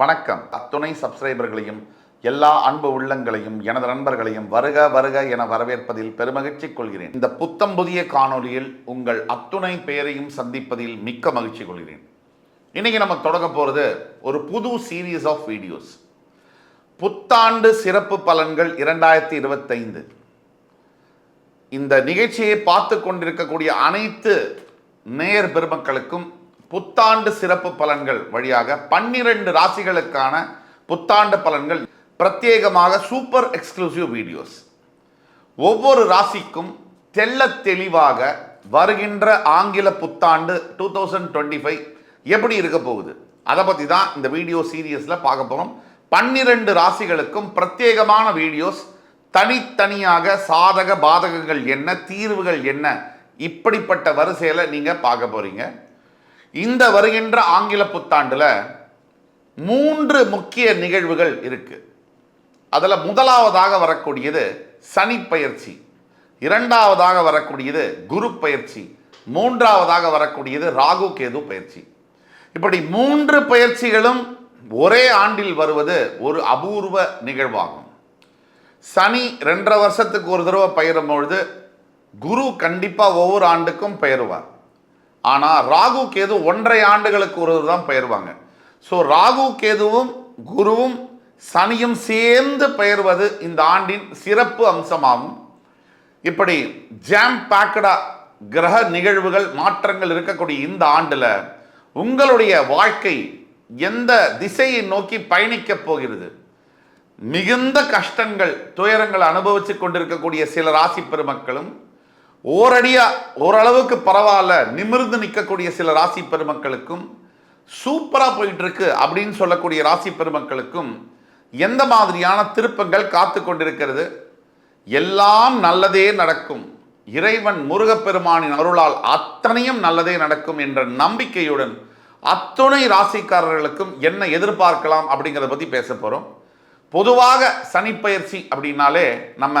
வணக்கம். அத்துணை சப்ஸ்கிரைபர்களையும் எல்லா அன்பு உள்ளங்களையும் எனது நண்பர்களையும் வருக வருக என வரவேற்பதில் பெருமகிழ்ச்சி கொள்கிறேன். இந்த புத்தம் புதிய காணொளியில் உங்கள் அத்துணை பெயரையும் சந்திப்பதில் மிக்க மகிழ்ச்சி கொள்கிறேன். இன்னைக்கு நம்ம தொடங்க போகிறது ஒரு புது சீரீஸ் ஆஃப் வீடியோஸ் புத்தாண்டு சிறப்பு பலன்கள் இரண்டாயிரத்தி இருபத்தைந்து. இந்த நிகழ்ச்சியை பார்த்து கொண்டிருக்கக்கூடிய அனைத்து நேயர் பெருமக்களுக்கும் புத்தாண்டு சிறப்பு பலன்கள் வழியாக பன்னிரண்டு ராசிகளுக்கான புத்தாண்டு பலன்கள் பிரத்யேகமாக சூப்பர் எக்ஸ்க்ளூசிவ் வீடியோஸ் ஒவ்வொரு ராசிக்கும் தெல்ல தெளிவாக வருகின்ற ஆங்கில புத்தாண்டு டூ தௌசண்ட் டுவெண்ட்டி ஃபைவ் எப்படி இருக்க போகுது? அதை பற்றி தான் இந்த வீடியோ சீரியஸில் பார்க்க போகிறோம் பன்னிரண்டு ராசிகளுக்கும் பிரத்யேகமான வீடியோஸ் தனித்தனியாக சாதக பாதகங்கள் என்ன தீர்வுகள் என்ன இப்படிப்பட்ட வரிசையில் நீங்கள் பார்க்க போகிறீங்க இந்த வருகின்ற ஆங்கில புத்தாண்டில் மூன்று முக்கிய நிகழ்வுகள் இருக்குது அதில் முதலாவதாக வரக்கூடியது சனி பயிற்சி இரண்டாவதாக வரக்கூடியது குரு பயிற்சி மூன்றாவதாக வரக்கூடியது ராகு கேது பயிற்சி. இப்படி மூன்று பயிற்சிகளும் ஒரே ஆண்டில் வருவது ஒரு அபூர்வ நிகழ்வாகும். சனி ரெண்டரை வருஷத்துக்கு ஒரு தடவை பயிரும் பொழுது குரு கண்டிப்பாக ஒவ்வொரு ஆண்டுக்கும் பெயருவார் ஆனால் ராகு கேது ஒன்றரை ஆண்டுகளுக்கு ஒரு தான் பெயர்வாங்க. ஸோ ராகு கேதுவும் குருவும் சனியும் சேர்ந்து பெயர்வது இந்த ஆண்டின் சிறப்பு அம்சமாகும். இப்படி ஜாம் பேக்கடா கிரக நிகழ்வுகள் மாற்றங்கள் இருக்கக்கூடிய இந்த ஆண்டில் உங்களுடைய வாழ்க்கை எந்த திசையை நோக்கி பயணிக்கப் போகிறது? மிகுந்த கஷ்டங்கள் துயரங்கள் அனுபவித்து கொண்டிருக்கக்கூடிய சில ராசி பெருமக்களும் ஓரடியா ஓரளவுக்கு பரவாயில்ல நிமிர்ந்து நிற்கக்கூடிய சில ராசி பெருமக்களுக்கும் சூப்பராக போயிட்டு இருக்கு அப்படின்னு சொல்லக்கூடிய ராசி பெருமக்களுக்கும் எந்த மாதிரியான திருப்பங்கள் காத்து கொண்டிருக்கிறது? எல்லாம் நல்லதே நடக்கும். இறைவன் முருகப்பெருமானின் அருளால் அத்தனையும் நல்லதே நடக்கும் என்ற நம்பிக்கையுடன் அத்துணை ராசிக்காரர்களுக்கும் என்ன எதிர்பார்க்கலாம் அப்படிங்கிறத பற்றி பேச போகிறோம் பொதுவாக சனிப்பயிற்சி அப்படின்னாலே நம்ம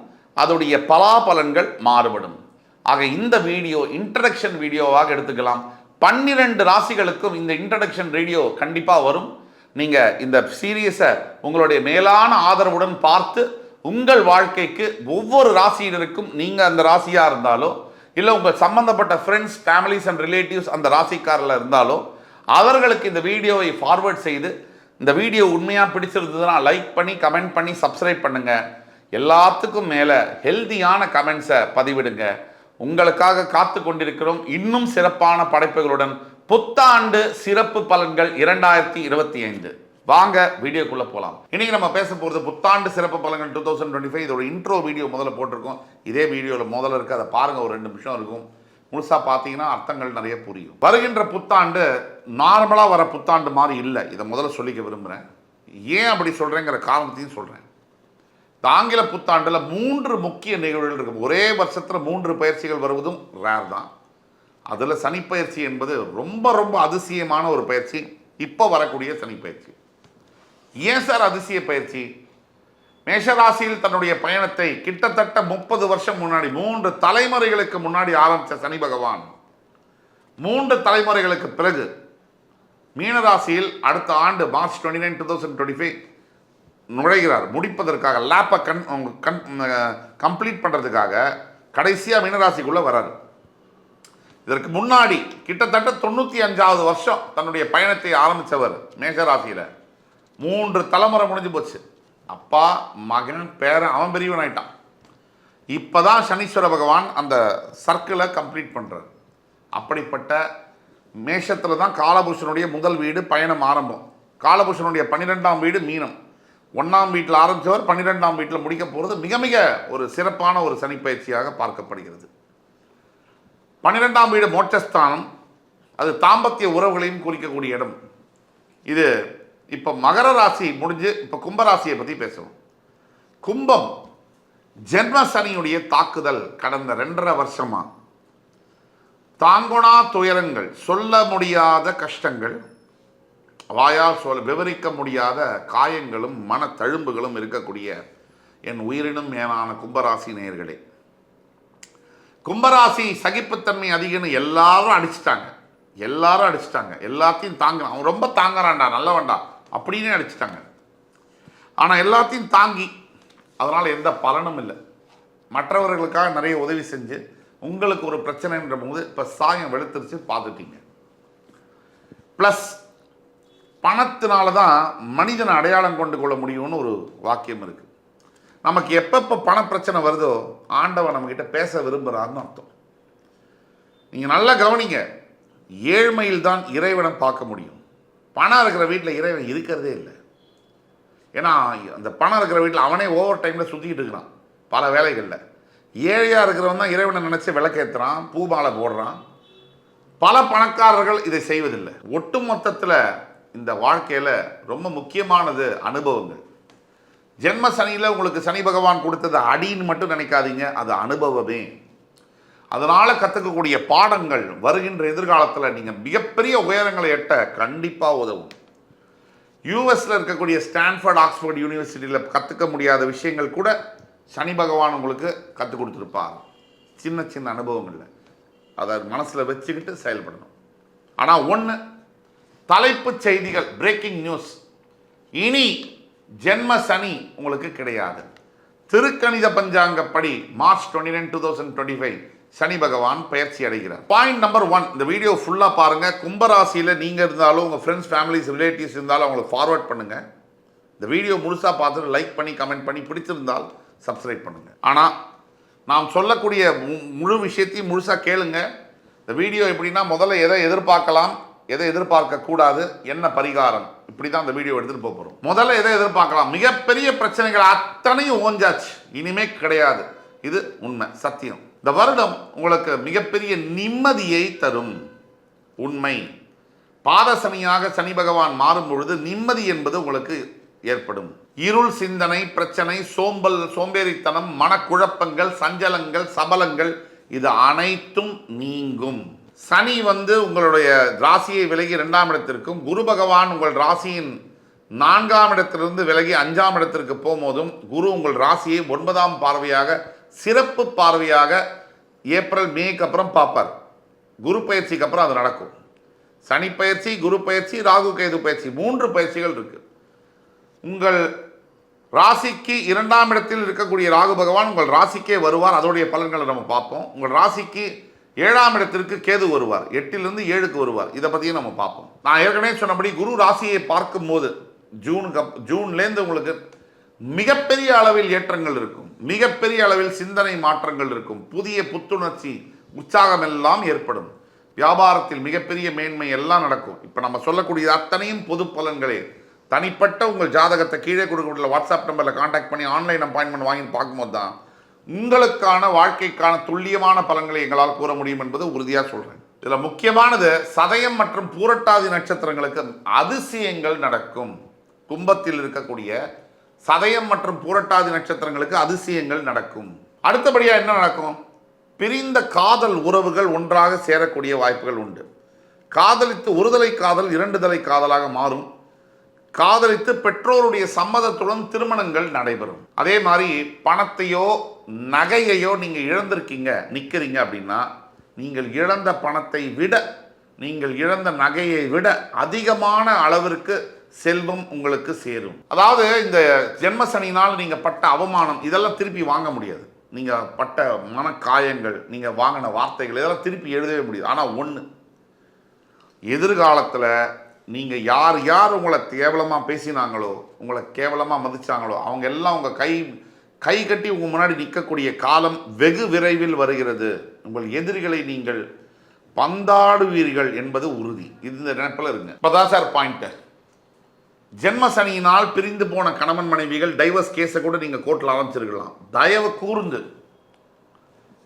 அதோடைய பலாபலன்கள் மாறுபடும். ஆக இந்த வீடியோ இன்ட்ரடக்ஷன் வீடியோவாக எடுத்துக்கலாம். பன்னிரண்டு ராசிகளுக்கும் இந்த இன்ட்ரடக்ஷன் வீடியோ கண்டிப்பாக வரும். நீங்கள் இந்த சீரியஸை உங்களுடைய மேலான ஆதரவுடன் பார்த்து உங்கள் வாழ்க்கைக்கு ஒவ்வொரு ராசியினருக்கும் நீங்கள் அந்த ராசியாக இருந்தாலோ இல்லை உங்கள் சம்பந்தப்பட்ட ஃப்ரெண்ட்ஸ் ஃபேமிலிஸ் அண்ட் ரிலேட்டிவ்ஸ் அந்த ராசிக்காரில் இருந்தாலோ அவர்களுக்கு இந்த வீடியோவை ஃபார்வேர்ட் செய்து இந்த வீடியோ உண்மையாக பிடிச்சிருந்ததுன்னா லைக் பண்ணி கமெண்ட் பண்ணி சப்ஸ்கிரைப் பண்ணுங்கள் எல்லாத்துக்கும் மேலே ஹெல்தியான கமெண்ட்ஸை பதிவிடுங்க. உங்களுக்காக காத்து கொண்டிருக்கிறோம் இன்னும் சிறப்பான படைப்புகளுடன் புத்தாண்டு சிறப்பு பலன்கள் இரண்டாயிரத்தி இருபத்தி ஐந்து. வாங்க வீடியோக்குள்ளே போகலாம் இன்றைக்கி நம்ம பேச போகிறது புத்தாண்டு சிறப்பு பலன்கள் டூ தௌசண்ட் டுவெண்ட்டி ஃபைவ் இதோட இன்ட்ரோ வீடியோ முதல்ல போட்டிருக்கோம். இதே வீடியோவில் முதல்ல இருக்குது அதை பாருங்கள் ஒரு ரெண்டு நிமிஷம் இருக்கும். முழுசாக பார்த்தீங்கன்னா அர்த்தங்கள் நிறைய புரியும். வருகின்ற புத்தாண்டு நார்மலாக வர புத்தாண்டு மாதிரி இல்லை. இதை முதல்ல சொல்லிக்க விரும்புகிறேன் ஏன் அப்படி சொல்கிறேங்கிற காரணத்தையும் சொல்கிறேன் ஆங்கில புத்தாண்டில் மூன்று முக்கிய நிகழ்வுகள் இருக்கும். ஒரே வருஷத்தில் மூன்று பயிற்சிகள் வருவதும் ரேர் தான். அதில் சனிப்பயிற்சி என்பது ரொம்ப ரொம்ப அதிசயமான ஒரு பயிற்சி. இப்போ வரக்கூடிய சனிப்பயிற்சி. ஏன் சார் அதிசய பயிற்சி? மேஷராசியில் தன்னுடைய பயணத்தை கிட்டத்தட்ட முப்பது வருஷம் முன்னாடி மூன்று தலைமுறைகளுக்கு முன்னாடி ஆரம்பித்த சனி பகவான். மூன்று தலைமுறைகளுக்கு பிறகு மீனராசியில் அடுத்த ஆண்டு March twenty nine two thousand twenty five நுழைகிறார். முடிப்பதற்காக லேப்பை கண் அவங்க கண் கம்ப்ளீட் பண்ணுறதுக்காக கடைசியாக மீனராசிக்குள்ளே வராரு இதற்கு முன்னாடி கிட்டத்தட்ட தொண்ணூற்றி அஞ்சாவது வருஷம் தன்னுடைய பயணத்தை ஆரம்பித்தவர் மேகராசியில் மூன்று தலைமுறை முடிஞ்சு போச்சு. அப்பா மகன் பேரன் அவன் பெரியவன் ஆயிட்டான். இப்போ தான் சனீஸ்வர பகவான் அந்த சர்க்கிளை கம்ப்ளீட் பண்ணுறார் அப்படிப்பட்ட மேஷத்தில் தான் காலபுருஷனுடைய முதல் வீடு பயணம் ஆரம்பம். காலபுருஷனுடைய பன்னிரெண்டாம் வீடு மீனம். ஒன்றாம் வீட்டில் ஆரம்பித்தவர் பன்னிரெண்டாம் வீட்டில் முடிக்க போகிறது மிக மிக ஒரு சிறப்பான ஒரு சனிப்பயிற்சியாக பார்க்கப்படுகிறது. பன்னிரெண்டாம் வீடு மோட்சஸ்தானம். அது தாம்பத்திய உறவுகளையும் குறிக்கக்கூடிய இடம். இது இப்போ மகர ராசி முடிஞ்சு இப்போ கும்பராசியை பற்றி பேசுவோம். கும்பம் ஜென்ம சனியுடைய தாக்குதல் கடந்த ரெண்டரை வருஷமாக தாங்குணா துயரங்கள் சொல்ல முடியாத கஷ்டங்கள் வாயால் சொல் விவரிக்க முடியாத காயங்களும் மன தழும்புகளும் இருக்கக்கூடிய என் உயிரினும் மேலான கும்பராசி நேயர்களே. கும்பராசி சகிப்புத்தன்மை அதிகம்னு எல்லாரும் அடிச்சிட்டாங்க. எல்லாரும் அடிச்சிட்டாங்க. எல்லாத்தையும் தாங்குறான் அவன் ரொம்ப தாங்குறான்டா நல்லவன்டா அப்படின்னு அடிச்சிட்டாங்க. ஆனால் எல்லாத்தையும் தாங்கி அதனால் எந்த பலனும் இல்லை. மற்றவர்களுக்காக நிறைய உதவி செஞ்சு உங்களுக்கு ஒரு பிரச்சனைன்ற போது இப்போ சாயம் வெளுத்துருச்சு பார்த்துட்டீங்க ப்ளஸ் பணத்தினால தான் மனிதனை அடையாளம் கொண்டு கொள்ள முடியும்னு ஒரு வாக்கியம் இருக்குது நமக்கு எப்பப்போ பண பிரச்சனை வருதோ ஆண்டவன் நம்மக்கிட்ட பேச விரும்புகிறான்னு அர்த்தம். நீங்கள் நல்லா கவனிங்க ஏழ்மையில் தான் இறைவனை பார்க்க முடியும். பணம் இருக்கிற வீட்டில் இறைவன் இருக்கிறதே இல்லை. ஏன்னா அந்த பணம் இருக்கிற வீட்டில் அவனே ஓவர் டைமில் சுற்றிக்கிட்டு இருக்கிறான் பல வேலைகளில். ஏழையாக இருக்கிறவன் தான் இறைவனை நினச்சி விளக்கேற்றுறான் பூமாலை போடுறான். பல பணக்காரர்கள் இதை செய்வதில்லை. ஒட்டு மொத்தத்தில் இந்த வாழ்க்கையில் ரொம்ப முக்கியமானது அனுபவங்கள். ஜென்ம சனியில் உங்களுக்கு சனி பகவான் கொடுத்தது அடின்னு மட்டும் நினைக்காதீங்க அது அனுபவமே. அதனால் கற்றுக்கக்கூடிய பாடங்கள் வருகின்ற எதிர்காலத்தில் நீங்கள் மிகப்பெரிய உயரங்களை எட்ட கண்டிப்பாக உதவும். யூஎஸில் இருக்கக்கூடிய ஸ்டான்ஃபர்ட் ஆக்ஸ்ஃபோர்ட் யூனிவர்சிட்டியில் கற்றுக்க முடியாத விஷயங்கள் கூட சனி பகவான் உங்களுக்கு கற்றுக் கொடுத்துருப்பார். சின்ன சின்ன அனுபவங்களில். அதை மனசில் வச்சுக்கிட்டு செயல்படணும். ஆனால் ஒன்று தலைப்புச் செய்திகள் பிரேக்கிங் நியூஸ் இனி ஜென்ம சனி உங்களுக்கு கிடையாது. திருக்கணித பஞ்சாங்கப்படி March twenty nine two thousand twenty five Shani பகவான் பயிற்சி அடைகிறார். பாயிண்ட் நம்பர் ஒன் இந்த வீடியோ ஃபுல்லாக பாருங்க. கும்பராசியில் நீங்கள் இருந்தாலும் உங்கள் ஃப்ரெண்ட்ஸ் ஃபேமிலிஸ் ரிலேட்டிவ்ஸ் இருந்தாலும் அவங்களுக்கு ஃபார்வர்ட் பண்ணுங்க. இந்த வீடியோ முழுசாக பார்த்துட்டு லைக் பண்ணி கமெண்ட் பண்ணி பிடிச்சிருந்தால் சப்ஸ்கிரைப் பண்ணுங்க. ஆனால் நாம் சொல்லக்கூடிய மு- முழு விஷயத்தையும் முழுசாக கேளுங்க. இந்த வீடியோ எப்படின்னா முதல்ல எதை எதிர்பார்க்கலாம் எதை எதிர்பார்க்க கூடாது என்ன பரிகாரம்? இப்படி தான் அந்த வீடியோ எடுத்துகிட்டு போக போகிறோம் முதல்ல எதை எதிர்பார்க்கலாம்? மிகப்பெரிய பிரச்சனைகள் அத்தனையும் ஓஞ்சாச்சு. இனிமே கிடையாது. இது உண்மை சத்தியம். இந்த வருடம் உங்களுக்கு மிகப்பெரிய நிம்மதியை தரும். உண்மை. பாதசனியாக சனி பகவான் மாறும் பொழுது நிம்மதி என்பது உங்களுக்கு ஏற்படும். இருள் சிந்தனை பிரச்சனை சோம்பல் சோம்பேறித்தனம் மனக்குழப்பங்கள் சஞ்சலங்கள் சபலங்கள் இது அனைத்தும் நீங்கும். சனி வந்து உங்களுடைய ராசியை விலகி ரெண்டாம் இடத்திற்கும் குரு பகவான் உங்கள் ராசியின் நான்காம் இடத்திலிருந்து விலகி அஞ்சாம் இடத்திற்கு போகும்போதும் குரு உங்கள் ராசியை ஒன்பதாம் பார்வையாக சிறப்பு பார்வையாக ஏப்ரல் மேக்கு அப்புறம் பார்ப்பார். குரு பயிற்சிக்கு அப்புறம் அது நடக்கும். சனி பயிற்சி குரு பயிற்சி ராகு கேது பயிற்சி மூன்று பயிற்சிகள் இருக்கு. உங்கள் ராசிக்கு இரண்டாம் இடத்தில் இருக்கக்கூடிய ராகு பகவான் உங்கள் ராசிக்கே வருவார். அதோடைய பலன்களை நம்ம பார்ப்போம். உங்கள் ராசிக்கு ஏழாம் இடத்திற்கு கேது வருவார் எட்டிலிருந்து ஏழுக்கு வருவார். இதை பற்றியும் நம்ம பார்ப்போம். நான் ஏற்கனவே சொன்னபடி குரு ராசியை பார்க்கும்போது ஜூனுக்கு அப் ஜூன்லேருந்து உங்களுக்கு மிகப்பெரிய அளவில் ஏற்றங்கள் இருக்கும். மிகப்பெரிய அளவில் சிந்தனை மாற்றங்கள் இருக்கும். புதிய புத்துணர்ச்சி உற்சாகம் எல்லாம் ஏற்படும். வியாபாரத்தில் மிகப்பெரிய மேன்மை எல்லாம் நடக்கும். இப்போ நம்ம சொல்லக்கூடிய அத்தனையும் பொது பலன்களே. தனிப்பட்ட உங்கள் ஜாதகத்தை கீழே கொடுக்கக்கூடிய வாட்ஸ்அப் நம்பரில் காண்டாக்ட் பண்ணி ஆன்லைன் அப்பாயின்மெண்ட் வாங்கி பார்க்கும்போது தான் உங்களுக்கான வாழ்க்கைக்கான துல்லியமான பலன்களை எங்களால் கூற முடியும் என்பது உறுதியாக சொல்கிறேன் இதில் முக்கியமானது சதயம் மற்றும் பூரட்டாதி நட்சத்திரங்களுக்கு அதிசயங்கள் நடக்கும். கும்பத்தில் இருக்கக்கூடிய சதயம் மற்றும் பூரட்டாதி நட்சத்திரங்களுக்கு அதிசயங்கள் நடக்கும். அடுத்தபடியாக என்ன நடக்கும்? பிரிந்த காதல் உறவுகள் ஒன்றாக சேரக்கூடிய வாய்ப்புகள் உண்டு. காதலித்து ஒருதலை காதல் இரண்டு தலை காதலாக மாறும். காதலித்து பெற்றோருடைய சம்மதத்துடன் திருமணங்கள் நடைபெறும். அதே மாதிரி பணத்தையோ நகையையோ நீங்கள் இழந்திருக்கீங்க நிற்கிறீங்க அப்படின்னா நீங்கள் இழந்த பணத்தை விட நீங்கள் இழந்த நகையை விட அதிகமான அளவிற்கு செல்வம் உங்களுக்கு சேரும். அதாவது இந்த ஜென்மசனினால் நீங்கள் பட்ட அவமானம் இதெல்லாம் திருப்பி வாங்க முடியாது. நீங்கள் பட்ட மனக்காயங்கள் நீங்கள் வாங்கின வார்த்தைகள் இதெல்லாம் திருப்பி எழுதவே முடியாது. ஆனால் ஒன்று எதிர்காலத்தில் நீங்கள் யார் யார் உங்களை கேவலமாக பேசினாங்களோ உங்களை கேவலமாக மதிச்சாங்களோ அவங்க எல்லாம் உங்கள் கை கை கட்டி உங்கள் முன்னாடி நிற்கக்கூடிய காலம் வெகு விரைவில் வருகிறது. உங்கள் எதிரிகளை நீங்கள் பந்தாடுவீர்கள் என்பது உறுதி. இது இந்த நினைப்பில் இருங்க. இப்போதான் சார் பாயிண்ட்டு ஜென்ம சனியினால் பிரிந்து போன கணவன் மனைவிகள் டைவர்ஸ் கேஸை கூட நீங்கள் கோர்ட்டில் ஆரம்பிச்சிருக்கலாம். தயவு கூர்ந்து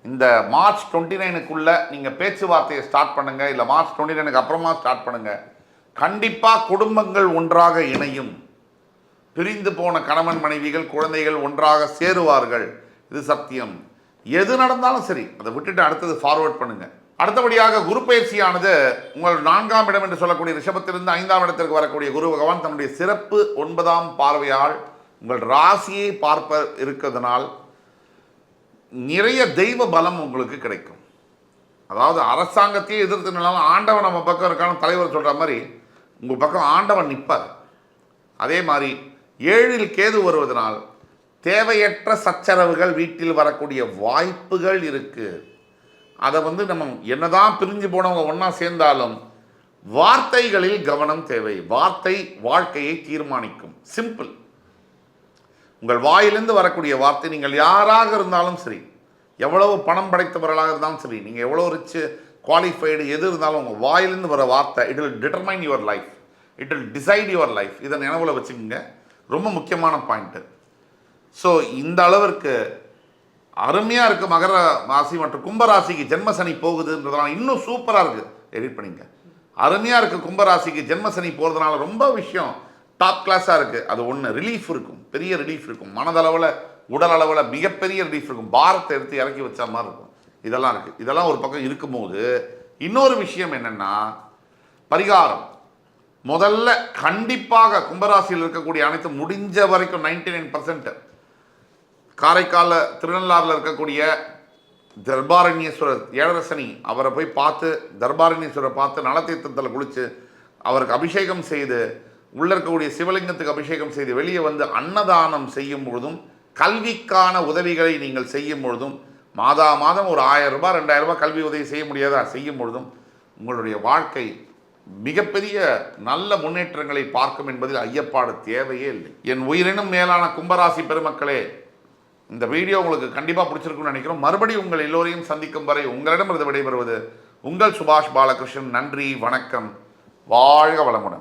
இந்த மார்ச் டுவெண்ட்டி நைனுக்குள்ளே நீங்கள் பேச்சுவார்த்தையை ஸ்டார்ட் பண்ணுங்கள் இல்லை மார்ச் டுவெண்ட்டி நைனுக்கு அப்புறமா ஸ்டார்ட் பண்ணுங்கள் கண்டிப்பாக குடும்பங்கள் ஒன்றாக இணையும். பிரிந்து போன கணவன் மனைவிகள் குழந்தைகள் ஒன்றாக சேருவார்கள். இது சத்தியம். எது நடந்தாலும் சரி அதை விட்டுட்டு அடுத்தது ஃபார்வர்ட் பண்ணுங்க. அடுத்தபடியாக குரு பயிற்சியானது உங்கள் நான்காம் இடம் என்று சொல்லக்கூடிய ரிஷபத்திலிருந்து ஐந்தாம் இடத்திற்கு வரக்கூடிய குரு பகவான் தன்னுடைய சிறப்பு ஒன்பதாம் பார்வையால் உங்கள் ராசியை பார்ப்ப இருக்கிறதுனால் நிறைய தெய்வ பலம் உங்களுக்கு கிடைக்கும். அதாவது அரசாங்கத்தையே எதிர்த்து நின்னாலும் ஆண்டவன் நம்ம பக்கம் இருக்கான தலைவர் சொல்கிற மாதிரி உங்கள் பக்கம் ஆண்டவன் நிற்பார். அதே மாதிரி ஏழில் கேது வருவதனால் தேவையற்ற சச்சரவுகள் வீட்டில் வரக்கூடிய வாய்ப்புகள் இருக்குது அதை வந்து நம்ம என்னதான் பிரிஞ்சு போனவங்க ஒன்றா சேர்ந்தாலும் வார்த்தைகளில் கவனம் தேவை. வார்த்தை வாழ்க்கையை தீர்மானிக்கும். சிம்பிள் உங்கள் வாயிலிருந்து வரக்கூடிய வார்த்தை நீங்கள் யாராக இருந்தாலும் சரி எவ்வளவு பணம் படைத்தவர்களாக இருந்தாலும் சரி நீங்கள் எவ்வளோ ரிச்சு குவாலிஃபைடு எது இருந்தாலும் உங்கள் வாயிலிருந்து வர வார்த்தை it will determine your life it will decide your life இதை நினைவில் வச்சுக்கோங்க. ரொம்ப முக்கியமான பாயிண்ட்டு ஸோ இந்த அளவிற்கு அருமையாக இருக்குது மகர ராசி மற்றும் கும்பராசிக்கு ஜென்ம சனி போகுதுன்றதுனால இன்னும் சூப்பராக இருக்குது எடிட் பண்ணிங்க. அருமையாக இருக்குது கும்பராசிக்கு ஜென்ம சனி போகிறதுனால ரொம்ப விஷயம் டாப் கிளாஸாக இருக்குது அது ஒன்று ரிலீஃப் இருக்கும். பெரிய ரிலீஃப் இருக்கும். மனதளவில் உடல் அளவில் மிகப்பெரிய ரிலீஃப் இருக்கும். பாரத்தை எடுத்து இறக்கி வச்ச மாதிரி இருக்கும். இதெல்லாம் இருக்குது இதெல்லாம் ஒரு பக்கம் இருக்கும்போது இன்னொரு விஷயம் என்னென்னா பரிகாரம். முதல்ல கண்டிப்பாக கும்பராசியில் இருக்கக்கூடிய அனைத்து முடிஞ்ச வரைக்கும் நைன்டி நைன் பர்சன்ட் காரைக்காலில் திருநள்ளாறில் இருக்கக்கூடிய தர்பாரண்யேஸ்வரர் ஏழரசனி அவரை போய் பார்த்து தர்பாரண்யேஸ்வரரை பார்த்து நலத்தீர்த்தத்தில் குளித்து அவருக்கு அபிஷேகம் செய்து உள்ள இருக்கக்கூடிய சிவலிங்கத்துக்கு அபிஷேகம் செய்து வெளியே வந்து அன்னதானம் செய்யும் பொழுதும் கல்விக்கான உதவிகளை நீங்கள் செய்யும் பொழுதும் மாதா மாதம் ஒரு ஆயிரம் ரூபாய் ரெண்டாயிரம் ரூபாய் கல்வி உதவி செய்ய முடியாதா? செய்யும் பொழுதும் உங்களுடைய வாழ்க்கை மிகப்பெரிய நல்ல முன்னேற்றங்களை பார்க்கும் என்பதில் ஐயப்பாடு தேவையே இல்லை. என் உயிரினும் மேலான கும்பராசி பெருமக்களே இந்த வீடியோ உங்களுக்கு கண்டிப்பாக பிடிச்சிருக்கும்னு நினைக்கிறோம். மறுபடியும் உங்கள் எல்லோரையும் சந்திக்கும் வரை உங்களிடமிருந்து விடைபெறுவது உங்கள் சுபாஷ் பாலகிருஷ்ணன். நன்றி வணக்கம். வாழ்க வளமுடன்.